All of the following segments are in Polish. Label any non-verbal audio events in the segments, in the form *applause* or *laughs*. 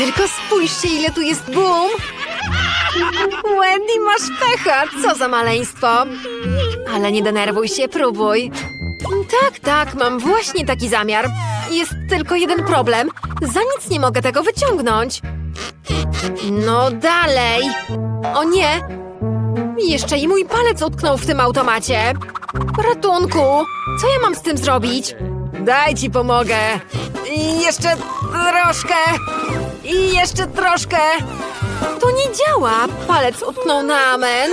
Tylko spójrzcie, ile tu jest gum! Wendy, masz pecha! Co za maleństwo! Ale nie denerwuj się, próbuj. Tak, tak, mam właśnie taki zamiar. Jest tylko jeden problem. Za nic nie mogę tego wyciągnąć. No dalej! O nie! Jeszcze i mój palec utknął w tym automacie. Ratunku! Co ja mam z tym zrobić? Daj ci pomogę. I jeszcze troszkę. I jeszcze troszkę. To nie działa. Palec utknął na amen.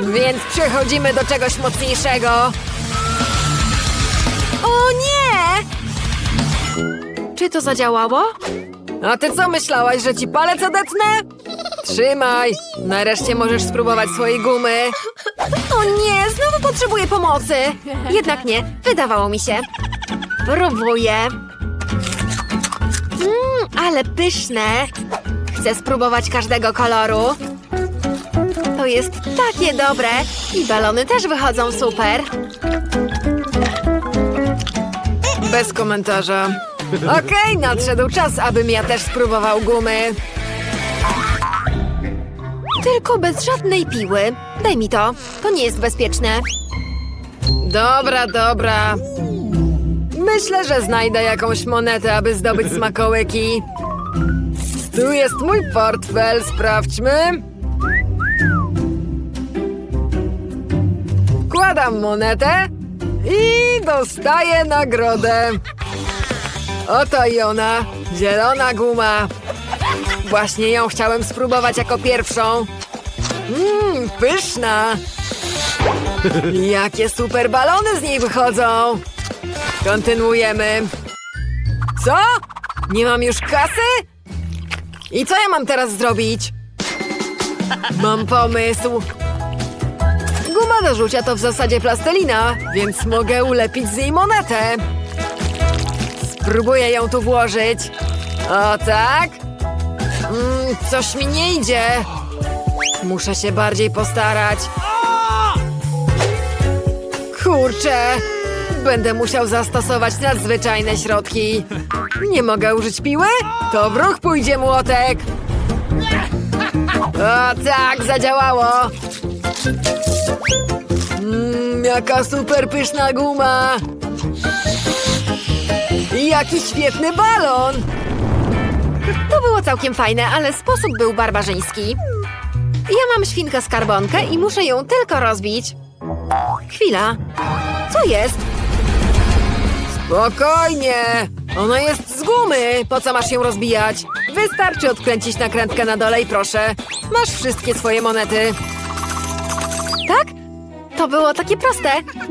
*laughs* Więc przechodzimy do czegoś mocniejszego. O nie! Czy to zadziałało? A ty co myślałaś, że ci palec odetnę? Trzymaj! Nareszcie możesz spróbować swojej gumy. O nie, znowu potrzebuję pomocy. Jednak nie, wydawało mi się. Próbuję. Ale pyszne. Chcę spróbować każdego koloru. To jest takie dobre. I balony też wychodzą super. Bez komentarza. Okej, nadszedł czas, abym ja też spróbował gumy. Tylko bez żadnej piły. Daj mi to. To nie jest bezpieczne. Dobra, dobra. Myślę, że znajdę jakąś monetę, aby zdobyć smakołyki. Tu jest mój portfel, sprawdźmy. Wkładam monetę i dostaję nagrodę. Oto i ona, zielona guma. Właśnie ją chciałem spróbować jako pierwszą. Mmm, pyszna. Jakie super balony z niej wychodzą. Kontynuujemy. Co? Nie mam już kasy? I co ja mam teraz zrobić? Mam pomysł. Guma do rzucia to w zasadzie plastelina, więc mogę ulepić z niej monetę. Spróbuję ją tu włożyć. O tak? Mm, coś mi nie idzie. Muszę się bardziej postarać. Kurczę! Będę musiał zastosować nadzwyczajne środki. Nie mogę użyć piły? To w ruch pójdzie młotek. O tak, zadziałało. Mmm, jaka super pyszna guma. Jaki świetny balon. To było całkiem fajne, ale sposób był barbarzyński. Ja mam świnkę skarbonkę i muszę ją tylko rozbić. Chwila. Co jest? Spokojnie! Ona jest z gumy! Po co masz ją rozbijać? Wystarczy odkręcić nakrętkę na dole i proszę. Masz wszystkie swoje monety. Tak? To było takie proste.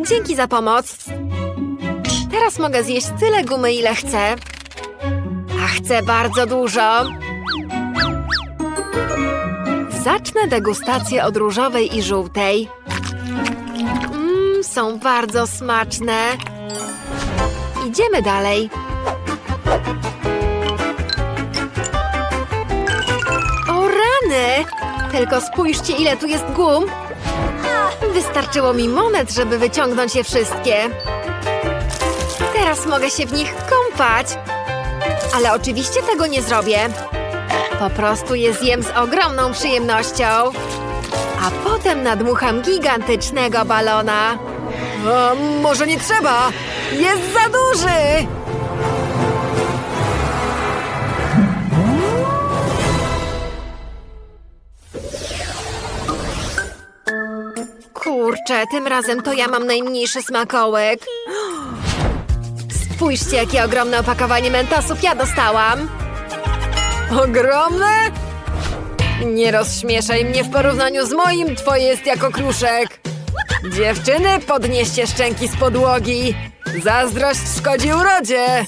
Dzięki za pomoc. Teraz mogę zjeść tyle gumy, ile chcę. A chcę bardzo dużo. Zacznę degustację od różowej i żółtej. Mmm, są bardzo smaczne. Idziemy dalej. O rany! Tylko spójrzcie, ile tu jest gum. Wystarczyło mi monet, żeby wyciągnąć je wszystkie. Teraz mogę się w nich kąpać. Ale oczywiście tego nie zrobię. Po prostu je zjem z ogromną przyjemnością. A potem nadmucham gigantycznego balona. Może nie trzeba! Jest za duży! Kurczę, tym razem to ja mam najmniejszy smakołyk. Spójrzcie, jakie ogromne opakowanie mentosów ja dostałam. Ogromne? Nie rozśmieszaj mnie w porównaniu z moim, twoje jest jako kruszek. Dziewczyny, podnieście szczęki z podłogi. Zazdrość szkodzi urodzie.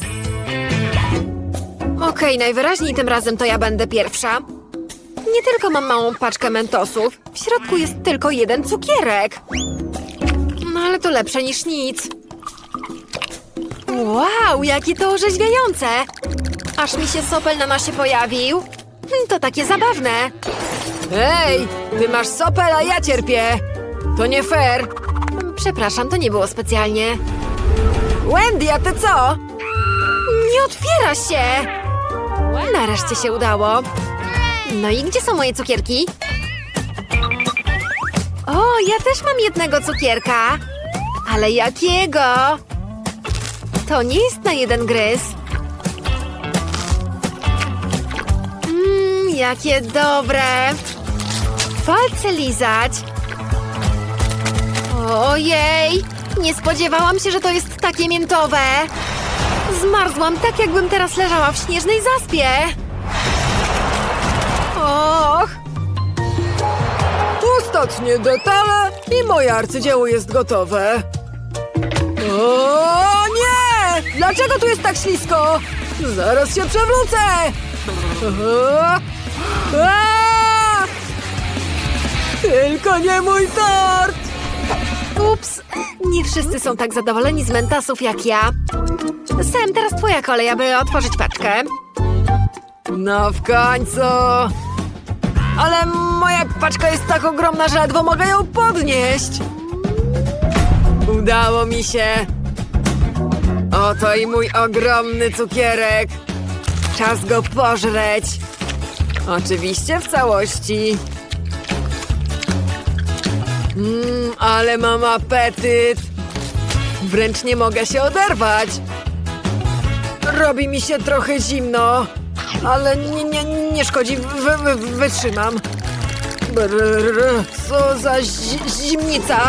Okej, najwyraźniej tym razem to ja będę pierwsza. Nie tylko mam małą paczkę mentosów. W środku jest tylko jeden cukierek. No ale to lepsze niż nic. Wow, jakie to orzeźwiające! Aż mi się sopel na nosie pojawił. Hmm, To takie zabawne. Ej, ty masz sopel, a ja cierpię. To nie fair. Przepraszam, to nie było specjalnie. Wendy, a ty co? Nie otwiera się! Nareszcie się udało. No i gdzie są moje cukierki? O, ja też mam jednego cukierka. Ale jakiego? To nie jest na jeden gryz. Mmm, jakie dobre. Palce lizać. Ojej, nie spodziewałam się, że to jest takie miętowe. Zmarzłam tak, jakbym teraz leżała w śnieżnej zaspie. Ostatnie detale i moje arcydzieło jest gotowe. O nie! Dlaczego tu jest tak ślisko? Zaraz się przewrócę! Tylko nie mój tort! ups. Nie wszyscy są tak zadowoleni z mentasów jak ja. Sam, teraz twoja kolej, aby otworzyć paczkę. No w końcu! Ale moja paczka jest tak ogromna, że ledwo mogę ją podnieść. Udało mi się. Oto i mój ogromny cukierek. Czas go pożreć. Oczywiście w całości. Mmm, ale mam apetyt. Wręcz nie mogę się oderwać. Robi mi się trochę zimno, ale nie, nie, nie szkodzi, wy, wy, wytrzymam. Brrr, co za zi- zimnica!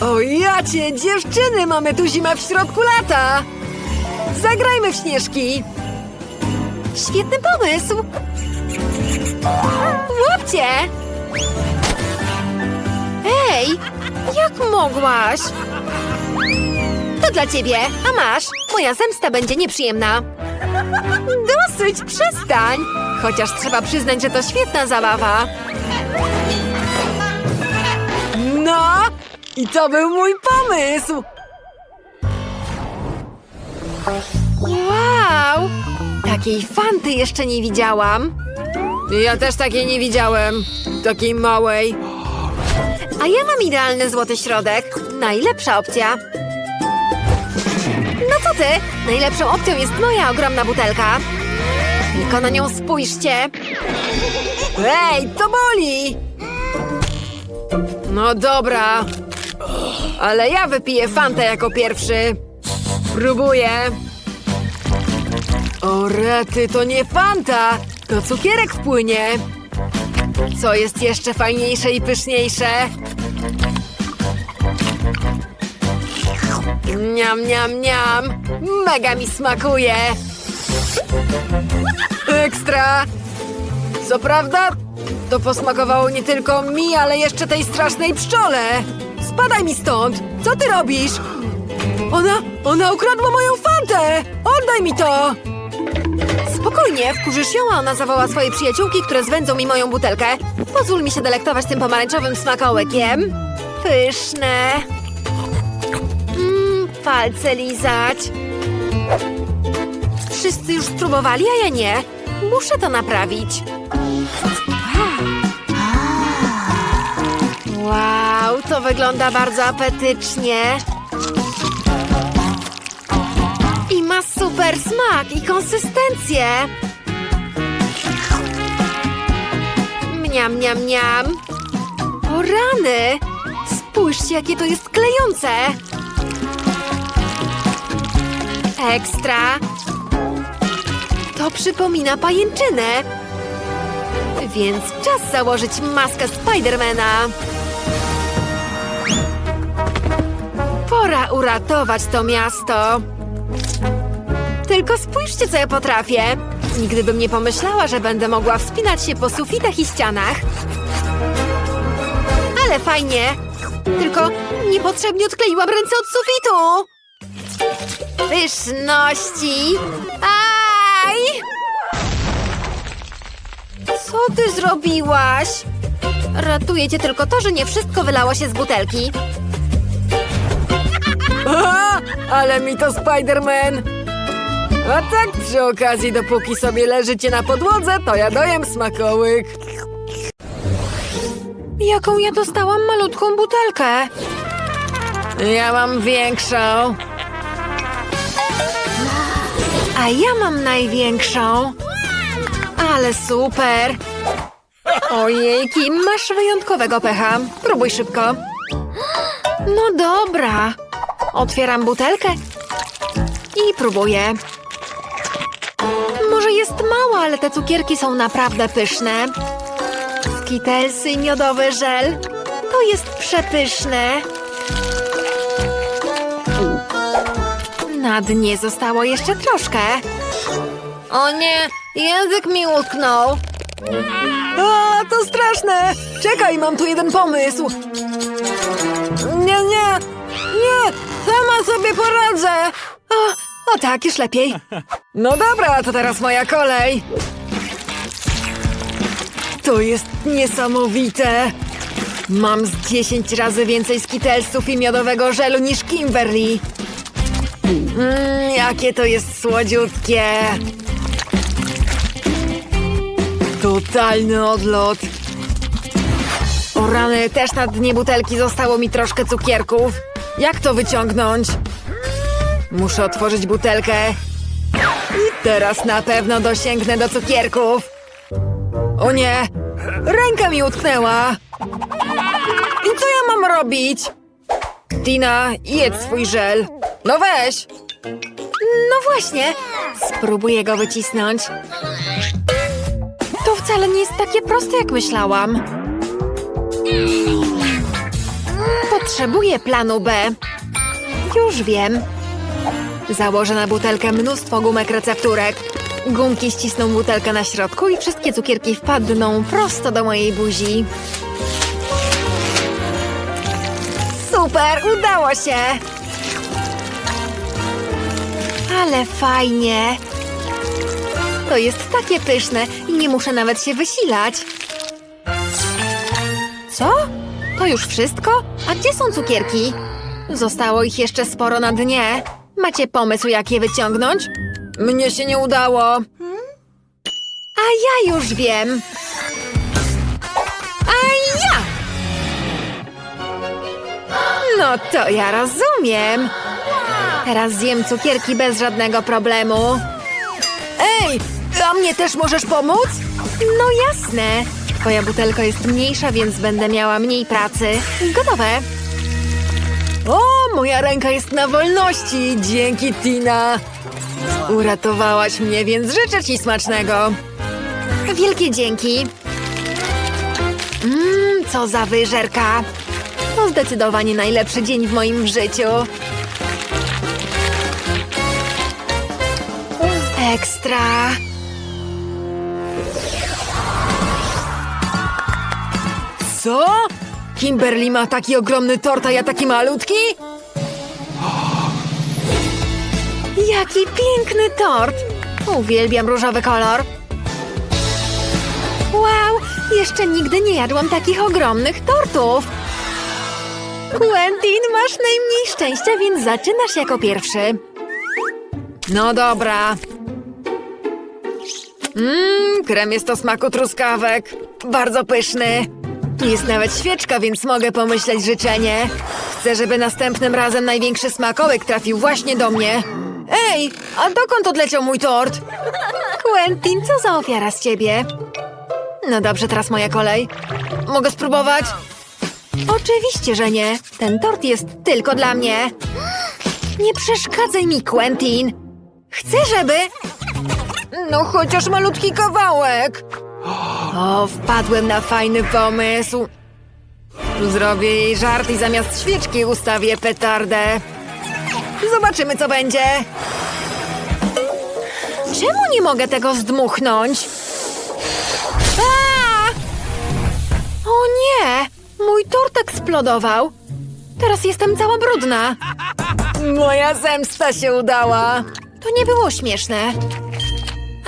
O jacie, dziewczyny, mamy tu zimę w środku lata! Zagrajmy w śnieżki! Świetny pomysł! Łapcie! Ej, jak mogłaś? To dla ciebie, a masz. Moja zemsta będzie nieprzyjemna. Dosyć, przestań! Chociaż trzeba przyznać, że to świetna zabawa. No, i to był mój pomysł! Wow! Takiej fanty jeszcze nie widziałam. Ja też takiej nie widziałem, takiej małej. A ja mam idealny złoty środek. Najlepsza opcja. Co ty? Najlepszą opcją jest moja ogromna butelka. Tylko na nią spójrzcie. Ej, to boli! No dobra. Ale ja wypiję fantę jako pierwszy. Próbuję. O rety, to nie fanta, to cukierek wpłynie. Co jest jeszcze fajniejsze i pyszniejsze? Niam, niam, niam. Mega mi smakuje. Ekstra. Co prawda, to posmakowało nie tylko mi, ale jeszcze tej strasznej pszczole. Spadaj mi stąd! Co ty robisz? Ona, ona ukradła moją fantę! Oddaj mi to! Spokojnie, wkurzysz ją, a ona zawoła swojej przyjaciółki, które zwędzą mi moją butelkę. Pozwól mi się delektować tym pomarańczowym smakołykiem. Pyszne. Palce lizać. Wszyscy już spróbowali, a ja nie. Muszę to naprawić. Wow, to wygląda bardzo apetycznie. I ma super smak i konsystencję. Mniam, mniam, mniam. O rany! Spójrzcie, jakie to jest klejące. Ekstra. To przypomina pajęczynę. Więc czas założyć maskę Spidermana. Pora uratować to miasto. Tylko spójrzcie, co ja potrafię. Nigdy bym nie pomyślała, że będę mogła wspinać się po sufitach i ścianach. Ale fajnie. Tylko niepotrzebnie odkleiłam ręce od sufitu. Pyszności. Aj! Co ty zrobiłaś? Ratuje cię tylko to, że nie wszystko wylało się z butelki. Aha, ale mi to Spider-Man! A tak przy okazji, dopóki sobie leżycie na podłodze, to ja dojem smakołyk. Jaką ja dostałam malutką butelkę. Ja mam większą. A ja mam największą. Ale super. Ojej, Kim, masz wyjątkowego pecha. Próbuj szybko. No dobra. Otwieram butelkę i próbuję. Może jest mała, ale te cukierki są naprawdę pyszne. Skitelsy i miodowy żel. To jest przepyszne. Na dnie zostało jeszcze troszkę. O nie, język mi utknął. A, to straszne! Czekaj, mam tu jeden pomysł! Nie, nie! Nie! Sama sobie poradzę! O, o tak, już lepiej. No dobra, to teraz moja kolej! To jest niesamowite! Mam z 10 razy więcej skitelsów i miodowego żelu niż Kimberly! Mmm, jakie to jest słodziutkie! Totalny odlot! O rany, też na dnie butelki zostało mi troszkę cukierków. Jak to wyciągnąć? Muszę otworzyć butelkę. I teraz na pewno dosięgnę do cukierków. O nie! Ręka mi utknęła! I co ja mam robić? Tina, jedz swój żel. No weź! No właśnie, spróbuję go wycisnąć. To wcale nie jest takie proste, jak myślałam. Potrzebuję planu B. Już wiem. Założę na butelkę mnóstwo gumek recepturek. Gumki ścisną butelkę na środku i wszystkie cukierki wpadną prosto do mojej buzi. Super, udało się! Ale fajnie! To jest takie pyszne i nie muszę nawet się wysilać. Co? To już wszystko? A gdzie są cukierki? Zostało ich jeszcze sporo na dnie. Macie pomysł, jak je wyciągnąć? Mnie się nie udało. A ja już wiem! No to ja rozumiem. Teraz zjem cukierki bez żadnego problemu. Ej, a mnie też możesz pomóc? No jasne. Twoja butelka jest mniejsza, więc będę miała mniej pracy. Gotowe. O, moja ręka jest na wolności. Dzięki, Tina. Uratowałaś mnie, więc życzę ci smacznego. Wielkie dzięki. Mmm, co za wyżerka. To zdecydowanie najlepszy dzień w moim życiu. Ekstra. Co? Kimberly ma taki ogromny tort, a ja taki malutki? Jaki piękny tort! Uwielbiam różowy kolor. Wow, jeszcze nigdy nie jadłam takich ogromnych tortów. Quentin, masz najmniej szczęścia, więc zaczynasz jako pierwszy. No dobra. Mmm, krem jest o smaku truskawek. Bardzo pyszny. Jest nawet świeczka, więc mogę pomyśleć życzenie. Chcę, żeby następnym razem największy smakołyk trafił właśnie do mnie. Ej, a dokąd odleciał mój tort? Quentin, co za ofiara z ciebie? No dobrze, teraz moja kolej. Mogę spróbować? Oczywiście, że nie. Ten tort jest tylko dla mnie. Nie przeszkadzaj mi, Quentin. Chcę, żeby... No chociaż malutki kawałek. O, wpadłem na fajny pomysł. Zrobię jej żart i zamiast świeczki ustawię petardę. Zobaczymy, co będzie. Czemu nie mogę tego zdmuchnąć? A! O nie! Mój tort eksplodował. Teraz jestem cała brudna. Moja zemsta się udała. To nie było śmieszne.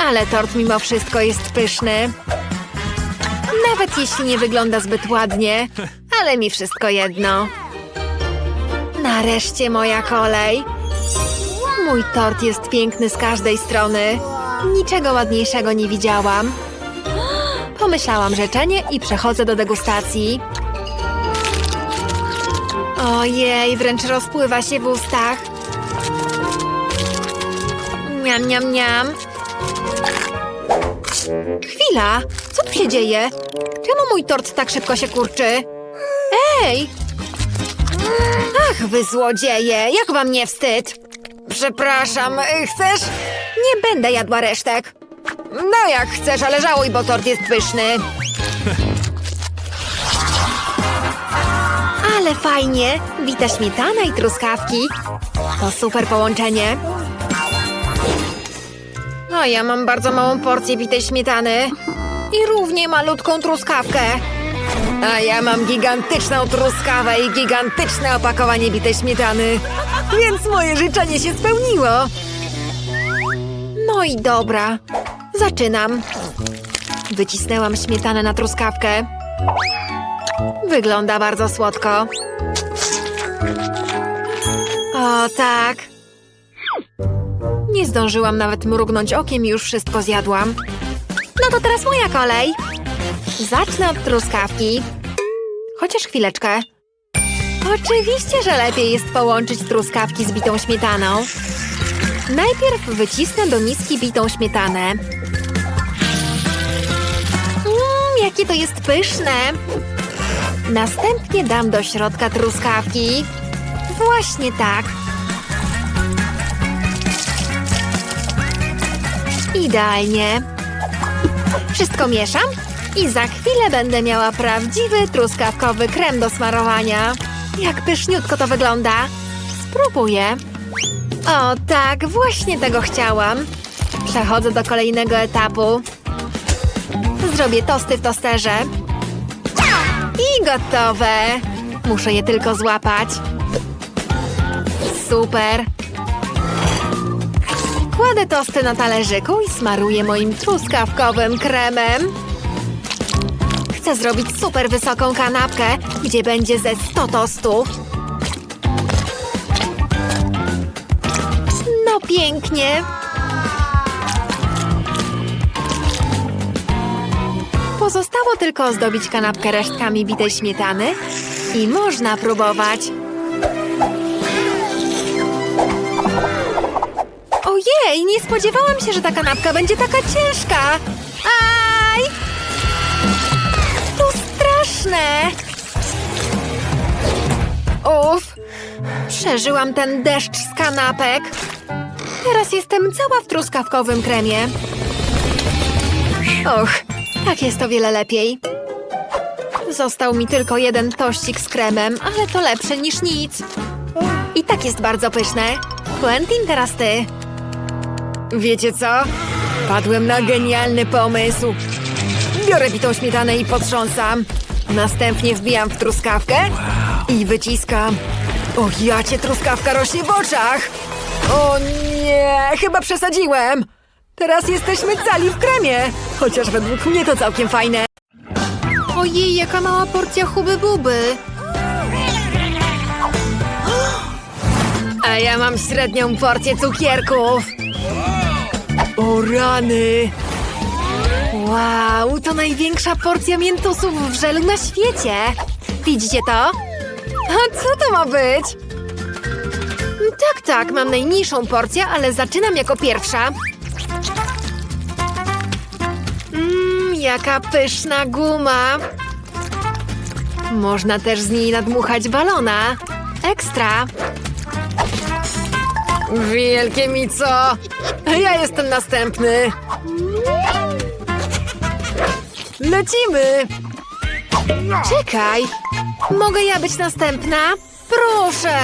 Ale tort mimo wszystko jest pyszny. Nawet jeśli nie wygląda zbyt ładnie, ale mi wszystko jedno. Nareszcie moja kolej. Mój tort jest piękny z każdej strony. Niczego ładniejszego nie widziałam. Pomyślałam życzenie i przechodzę do degustacji. Ojej, wręcz rozpływa się w ustach. Niam, niam, niam. Chwila, co tu się dzieje? Czemu mój tort tak szybko się kurczy? Ej! Ach, wy złodzieje, jak wam nie wstyd? Przepraszam, y, chcesz? Nie będę jadła resztek. No jak chcesz, ale żałuj, bo tort jest pyszny. Ale fajnie! Wita śmietana i truskawki. To super połączenie. No, ja mam bardzo małą porcję bitej śmietany. I równie malutką truskawkę. A ja mam gigantyczną truskawę i gigantyczne opakowanie bitej śmietany. Więc moje życzenie się spełniło. No i dobra. Zaczynam. Wycisnęłam śmietanę na truskawkę. Wygląda bardzo słodko. O, tak. Nie zdążyłam nawet mrugnąć okiem i już wszystko zjadłam. No to teraz moja kolej. Zacznę od truskawki. Chociaż chwileczkę. Oczywiście, że lepiej jest połączyć truskawki z bitą śmietaną. Najpierw wycisnę do miski bitą śmietanę. Mmm, jakie to jest pyszne! Następnie dam do środka truskawki. Właśnie tak. Idealnie. Wszystko mieszam i za chwilę będę miała prawdziwy truskawkowy krem do smarowania. Jak pyszniutko to wygląda. Spróbuję. O tak, właśnie tego chciałam. Przechodzę do kolejnego etapu. Zrobię tosty w tosterze. I gotowe. Muszę je tylko złapać. Super. Kładę tosty na talerzyku i smaruję moim truskawkowym kremem. Chcę zrobić super wysoką kanapkę, gdzie będzie ze 100 tostów. No pięknie. Pozostało tylko ozdobić kanapkę resztkami bitej śmietany i można próbować. Ojej, nie spodziewałam się, że ta kanapka będzie taka ciężka. Aj! To straszne. Uff, przeżyłam ten deszcz z kanapek. Teraz jestem cała w truskawkowym kremie. Och, tak jest o wiele lepiej. Został mi tylko jeden tościk z kremem, ale to lepsze niż nic. I tak jest bardzo pyszne. Quentin, teraz ty. Wiecie co? Padłem na genialny pomysł. Biorę bitą śmietanę i potrząsam. Następnie wbijam w truskawkę i wyciskam. O, ja cię truskawka rośnie w oczach! O nie, chyba przesadziłem! Teraz jesteśmy cali w kremie! Chociaż według mnie to całkiem fajne. Ojej, jaka mała porcja huby buby. A ja mam średnią porcję cukierków. O rany! Wow, to największa porcja miętusów w żelu na świecie. Widzicie to? A co to ma być? Tak, tak, mam najmniejszą porcję, ale zaczynam jako pierwsza. Jaka pyszna guma. Można też z niej nadmuchać balona. Ekstra. Wielkie mi co? Ja jestem następny. Lecimy! Czekaj. Mogę ja być następna? Proszę.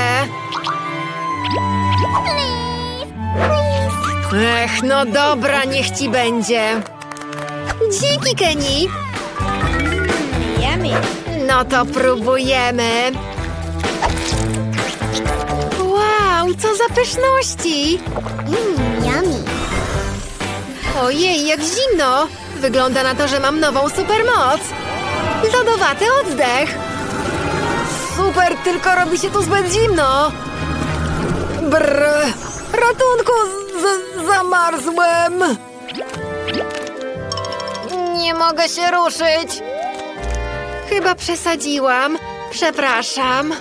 Ech, no dobra, niech ci będzie. Dzięki, Kenny. No to próbujemy. Wow, co za pyszności! Ojej, jak zimno! Wygląda na to, że mam nową supermoc. Lodowaty oddech. Super, tylko robi się tu zbyt zimno. Brr, ratunku, z zamarzłem. Nie mogę się ruszyć. Chyba przesadziłam. Przepraszam.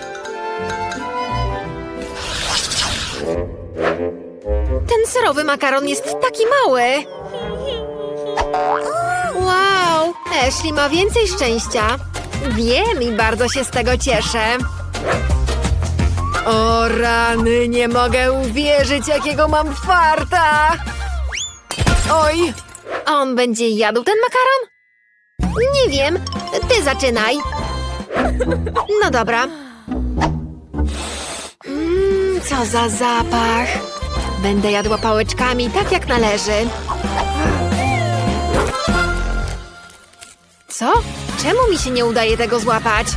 Ten serowy makaron jest taki mały. Wow, Ashley ma więcej szczęścia. Wiem i bardzo się z tego cieszę. O rany, nie mogę uwierzyć, jakiego mam farta! Oj, A on będzie jadł ten makaron? Nie wiem, ty zaczynaj. No dobra. Mmm, co za zapach. Będę jadła pałeczkami tak jak należy. Co? Czemu mi się nie udaje tego złapać?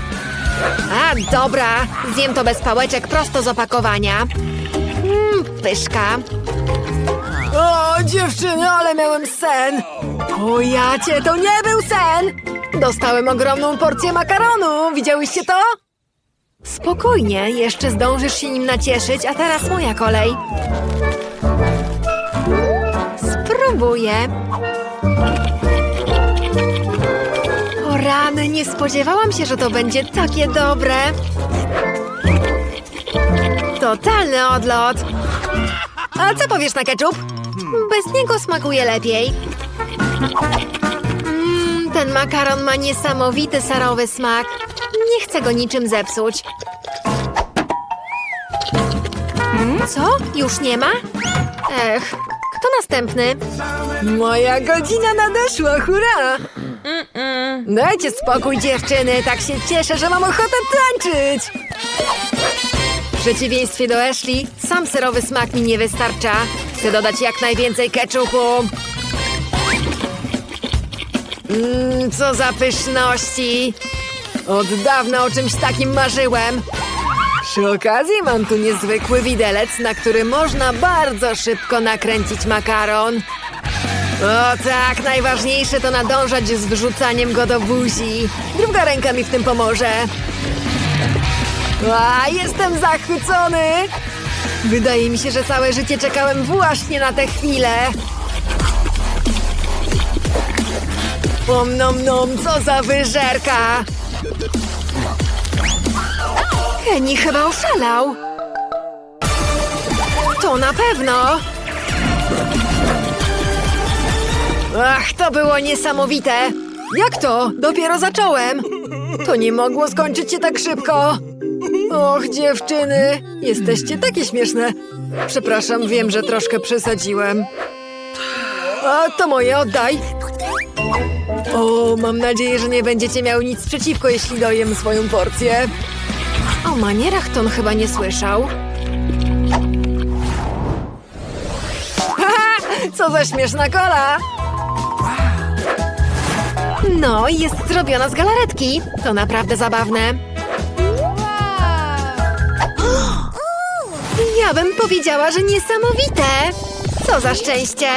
A, dobra. Zjem to bez pałeczek prosto z opakowania. Mmm, pyszka. O dziewczyny, ale miałem sen! O jacie, to nie był sen! Dostałem ogromną porcję makaronu, widziałyście to? Spokojnie, jeszcze zdążysz się nim nacieszyć, a teraz moja kolej. Spróbuję. O rany, nie spodziewałam się, że to będzie takie dobre. Totalny odlot. A co powiesz na ketchup? Bez niego smakuje lepiej. Mm, ten makaron ma niesamowity serowy smak. Nie chcę go niczym zepsuć. Co? Już nie ma? Ech, kto następny? Moja godzina nadeszła, hurra! Dajcie spokój, dziewczyny, tak się cieszę, że mam ochotę tańczyć! Przeciwieństwie do Ashley, sam serowy smak mi nie wystarcza. Chcę dodać jak najwięcej ketchupu. Mmm, co za pyszności! Od dawna o czymś takim marzyłem. Przy okazji mam tu niezwykły widelec, na który można bardzo szybko nakręcić makaron. O tak, najważniejsze to nadążać z wrzucaniem go do buzi. Druga ręka mi w tym pomoże. A, jestem zachwycony! Wydaje mi się, że całe życie czekałem właśnie na tę chwilę. Om nom nom, co za wyżerka! Kenny chyba oszalał. To na pewno. Ach, to było niesamowite! Jak to? Dopiero zacząłem! To nie mogło skończyć się tak szybko! Och, dziewczyny, jesteście takie śmieszne. Przepraszam, wiem, że troszkę przesadziłem. A to moje, oddaj! O, mam nadzieję, że nie będziecie miały nic przeciwko, jeśli dojem swoją porcję. O manierach to on chyba nie słyszał. Co za śmieszna kola! No, jest zrobiona z galaretki. To naprawdę zabawne. Ja bym powiedziała, że niesamowite. Co za szczęście.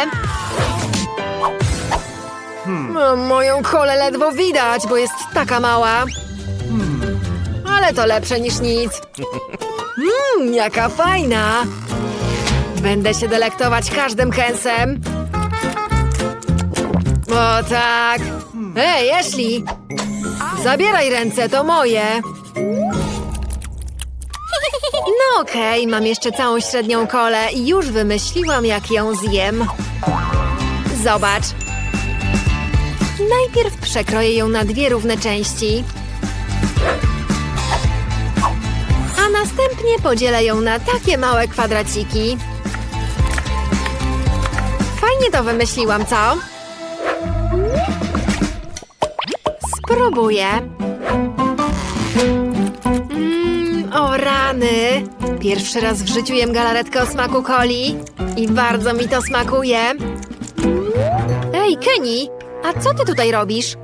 No, moją kolę ledwo widać, bo jest taka mała. Ale to lepsze niż nic. Mmm, jaka fajna. Będę się delektować każdym kęsem. O tak. Ej, Ashley. Zabieraj ręce, to moje. No okej, mam jeszcze całą średnią kolę i już wymyśliłam, jak ją zjem. Zobacz. Najpierw przekroję ją na dwie równe części. A następnie podzielę ją na takie małe kwadraciki. Fajnie to wymyśliłam, co? Spróbuję. Mm, o rany! Pierwszy raz w życiu jem galaretkę o smaku coli i bardzo mi to smakuje. Ej, Kenny, a co ty tutaj robisz?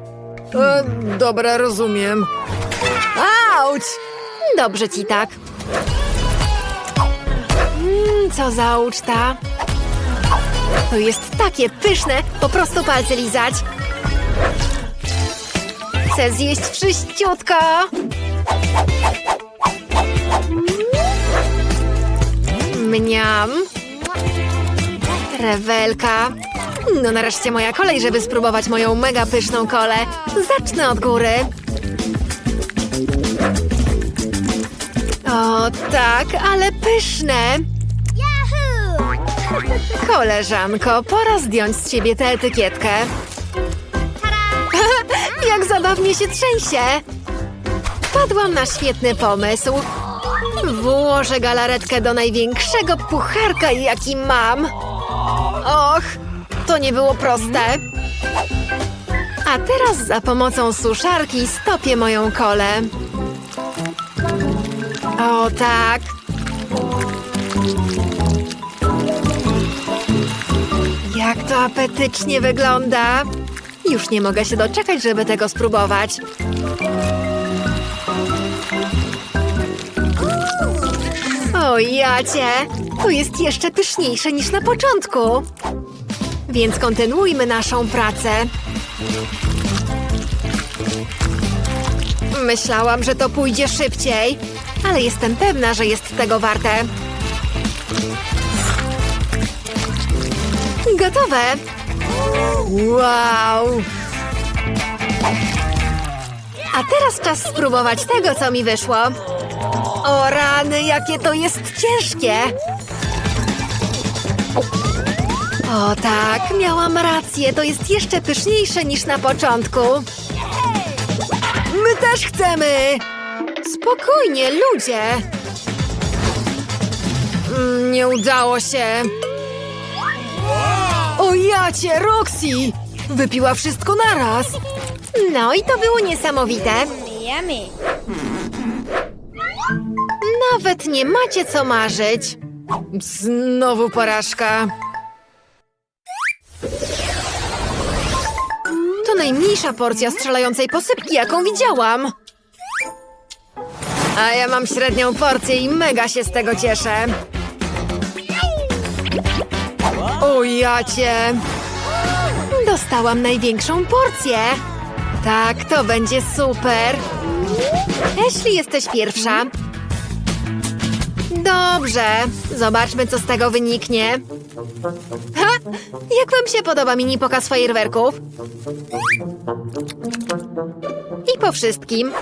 E, dobra, rozumiem. Auć! Dobrze ci tak. Mmm, co za uczta. To jest takie pyszne, po prostu palce lizać. Chcę zjeść wszyściutko. Mniam. Rewelka. No nareszcie moja kolej, żeby spróbować moją mega pyszną kolę. Zacznę od góry. O tak, ale pyszne. Koleżanko, pora zdjąć z ciebie tę etykietkę. *laughs* Jak zabawnie się trzęsie. Wpadłam na świetny pomysł. Włożę galaretkę do największego pucharka, jaki mam. Och, to nie było proste. A teraz za pomocą suszarki stopię moją kolę. O tak. Jak to apetycznie wygląda. Już nie mogę się doczekać, żeby tego spróbować. O jacie, to jest jeszcze pyszniejsze niż na początku. Więc kontynuujmy naszą pracę. Myślałam, że to pójdzie szybciej, ale jestem pewna, że jest tego warte. Gotowe. Wow! A teraz czas spróbować tego, co mi wyszło. O rany, jakie to jest ciężkie! O tak, miałam rację, to jest jeszcze pyszniejsze niż na początku. My też chcemy! Spokojnie, ludzie! Mm, Nie udało się. O jacie, Roxy! Wypiła wszystko naraz. No i to było niesamowite. Yummy. Nawet nie macie co marzyć. Znowu porażka. To najmniejsza porcja strzelającej posypki, jaką widziałam. A ja mam średnią porcję i mega się z tego cieszę. O jacie! Dostałam największą porcję. Tak, to będzie super. Ashley, jesteś pierwsza. Dobrze, zobaczmy, co z tego wyniknie. Ha! Jak wam się podoba mini pokaz fajerwerków? I po wszystkim.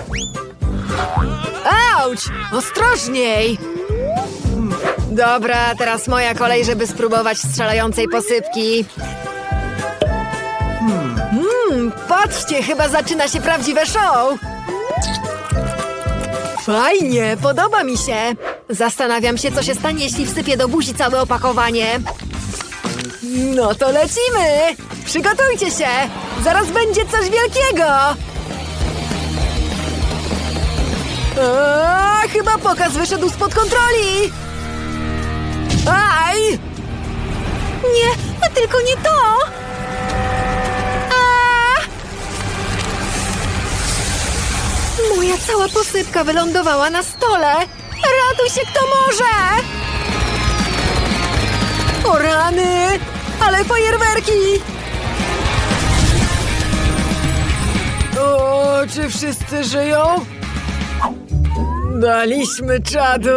Auć! Ostrożniej! Dobra, teraz moja kolej, żeby spróbować strzelającej posypki. Hmm, patrzcie, chyba zaczyna się prawdziwe show! Fajnie, podoba mi się. Zastanawiam się, co się stanie, jeśli wsypię do buzi całe opakowanie. No to lecimy! Przygotujcie się! Zaraz będzie coś wielkiego! A, chyba pokaz wyszedł spod kontroli! Aj! Nie, tylko nie to! A! Moja cała posypka wylądowała na stole! Ratuj się, kto może! O rany! Ale fajerwerki! O, czy wszyscy żyją? Daliśmy czadu!